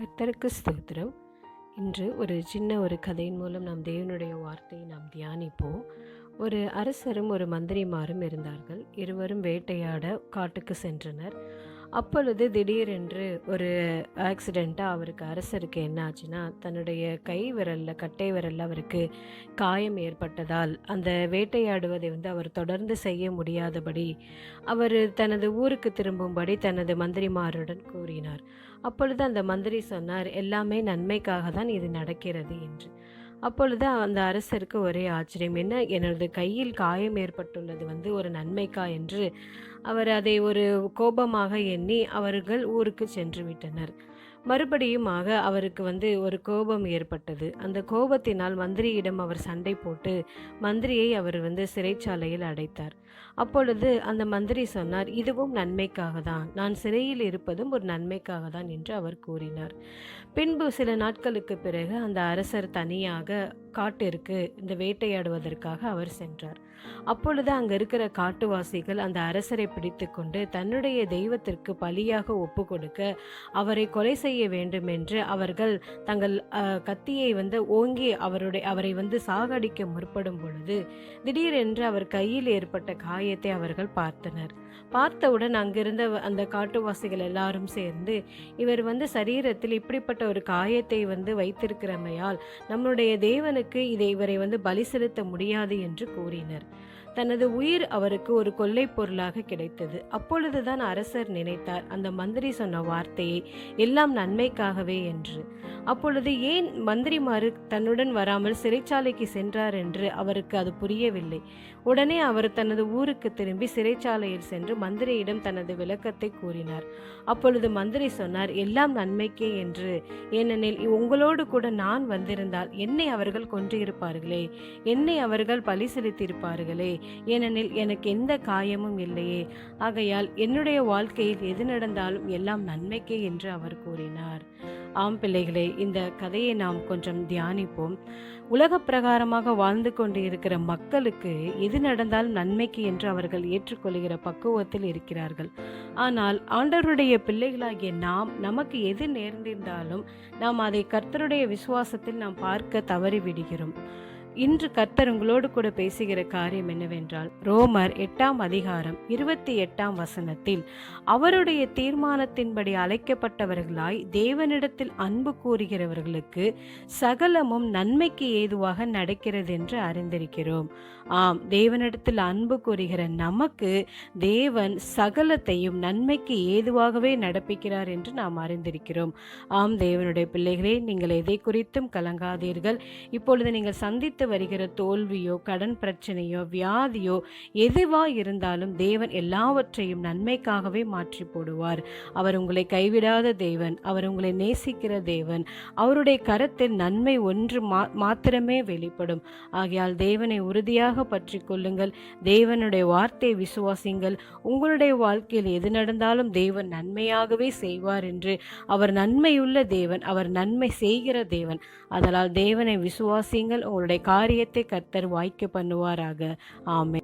கர்த்தருக்கு ஸ்தோத்திரம். இன்று ஒரு சின்ன ஒரு கதையின் மூலம் நாம் தேவனுடைய வார்த்தையை நாம் தியானிப்போம். ஒரு அரசரும் ஒரு மந்திரிமாரும் இருந்தார்கள். இருவரும் வேட்டையாட காட்டுக்கு சென்றனர். அப்பொழுது திடீரென்று ஒரு ஆக்சிடெண்ட்டாக அவருக்கு அரசருக்கு என்ன ஆச்சுன்னா தன்னுடைய கை விரலில் கட்டை விரலில் அவருக்கு காயம் ஏற்பட்டதால் அந்த வேட்டையாடுவதை வந்து அவர் தொடர்ந்து செய்ய முடியாதபடி அவர் தனது ஊருக்கு திரும்பும்படி தனது மந்திரிமாருடன் கூறினார். அப்பொழுது அந்த மந்திரி சொன்னார் எல்லாமே நன்மைக்காக தான் இது நடக்கிறது என்று. அப்பொழுது அந்த அரசருக்கு ஒரே ஆச்சரியம் என்ன எனது கையில் காயம் ஏற்பட்டுள்ளது வந்து ஒரு நன்மைக்கா? என்று அவர் அதை ஒரு கோபமாக எண்ணி அவர்கள் ஊருக்கு சென்று விட்டனர். மறுபடியுமாக அவருக்கு வந்து ஒரு கோபம் ஏற்பட்டது. அந்த கோபத்தினால் மந்திரியிடம் அவர் சண்டை போட்டு மந்திரியை அவர் வந்து சிறைச்சாலையில் அடைத்தார். அப்பொழுது அந்த மந்திரி சொன்னார் இதுவும் நன்மைக்காக தான் நான் சிறையில் இருப்பதும் ஒரு நன்மைக்காக தான் என்று அவர் கூறினார். பின்பு சில நாட்களுக்கு பிறகு அந்த அரசர் தனியாக காட்டிற்கு இந்த வேட்டையாடுவதற்காக அவர் சென்றார். அப்பொழுது அங்கே இருக்கிற காட்டுவாசிகள் அந்த அரசரை பிடித்து கொண்டு தன்னுடைய தெய்வத்திற்கு பலியாக ஒப்பு கொடுக்க அவரை கொலை செய்ய வேண்டும் என்று அவர்கள் தங்கள் கத்தியை வந்து ஓங்கி அவருடைய அவரை வந்து சாகடிக்க முற்படும் பொழுது திடீரென்று அவர் கையில் ஏற்பட்ட காயத்தை அவர்கள் பார்த்தனர். பார்த்தவுடன் அங்கிருந்த அந்த காட்டுவாசிகள் எல்லாரும் சேர்ந்து இவர் வந்து சரீரத்தில் இப்படிப்பட்ட ஒரு காயத்தை வந்து வைத்திருக்கிறமையால் நம்முடைய தேவனுக்கு இதை இவரை வந்து பலி செலுத்த முடியாது என்று கூறினர். தனது உயிர் அவருக்கு ஒரு கொள்ளை பொருளாக கிடைத்தது. அப்பொழுதுதான் அரசர் நினைத்தார் அந்த மந்திரி சொன்ன வார்த்தையை எல்லாம் நன்மைக்காகவே என்று. அப்பொழுது ஏன் மந்திரிமாறு தன்னுடன் வராமல் சிறைச்சாலைக்கு சென்றார் என்று அவருக்கு அது புரியவில்லை. உடனே அவர் தனது ஊருக்கு திரும்பி சிறைச்சாலையில் சென்று மந்திரியிடம் தனது விளக்கத்தை கூறினார். அப்பொழுது மந்திரி சொன்னார் எல்லாம் நன்மைக்கே என்று. ஏனெனில் உங்களோடு கூட நான் வந்திருந்தால் என்னை அவர்கள் கொன்றிருப்பார்களே என்னை அவர்கள் பலி செலுத்தியிருப்பார்களே ஏனெனில் எனக்கு எந்த காயமும் இல்லையே. ஆகையால் என்னுடைய வாழ்க்கையில் எது நடந்தாலும் எல்லாம் நன்மைக்கே என்று அவர் கூறினார். ஆம் பிள்ளைகளே இந்த கதையை நாம் கொஞ்சம் தியானிப்போம். உலக பிரகாரமாக வாழ்ந்து கொண்டு இருக்கிற மக்களுக்கு எது நடந்தாலும் நன்மைக்கு என்று அவர்கள் ஏற்றுக்கொள்கிற பக்குவத்தில் இருக்கிறார்கள். ஆனால் ஆண்டவருடைய பிள்ளைகளாகிய நாம் நமக்கு எது நேர்ந்திருந்தாலும் நாம் அதை கர்த்தருடைய விசுவாசத்தில் நாம் பார்க்க தவறிவிடுகிறோம். இன்று கர்த்தர் உங்களோடு கூட பேசுகிற காரியம் என்னவென்றால் ரோமர் எட்டாம் அதிகாரம் இருபத்தி எட்டாம் வசனத்தில் அவருடைய தீர்மானத்தின்படி அழைக்கப்பட்டவர்களாய் தேவனிடத்தில் அன்பு கூறுகிறவர்களுக்கு சகலமும் நன்மைக்கு ஏதுவாக நடக்கிறது என்று அறிந்திருக்கிறோம். ஆம் தேவனிடத்தில் அன்பு கூறுகிற நமக்கு தேவன் சகலத்தையும் நன்மைக்கு ஏதுவாகவே நடப்பிக்கிறார் என்று நாம் அறிந்திருக்கிறோம். ஆம் தேவனுடைய பிள்ளைகளே நீங்கள் எதை குறித்தும் கலங்காதீர்கள். இப்பொழுது நீங்கள் சந்தித்து வருகிற தோல்வியோ கடன் பிரச்சனையோ வியாதியோ எதுவா இருந்தாலும் தேவன் எல்லாவற்றையும் நன்மைக்காகவே மாற்றி போடுவார். அவர் உங்களை கைவிடாத தேவன் அவர் உங்களை நேசிக்கிற தேவன் அவருடைய கரத்தில் நன்மை ஒன்று மா மாத்திரமே வெளிப்படும். ஆகையால் தேவனை உறுதியாக பற்றி கொள்ளுங்கள் தேவனுடைய வார்த்தை விசுவாசிங்கள் உங்களுடைய வாழ்க்கையில் எது நடந்தாலும் தேவன் நன்மையாகவே செய்வார் என்று அவர் நன்மையுள்ள தேவன் அவர் நன்மை செய்கிற தேவன். அதனால் தேவனை விசுவாசிங்கள் உங்களுடைய காரியத்தை கர்த்தர் வாய்க்க பண்ணுவாராக. ஆமே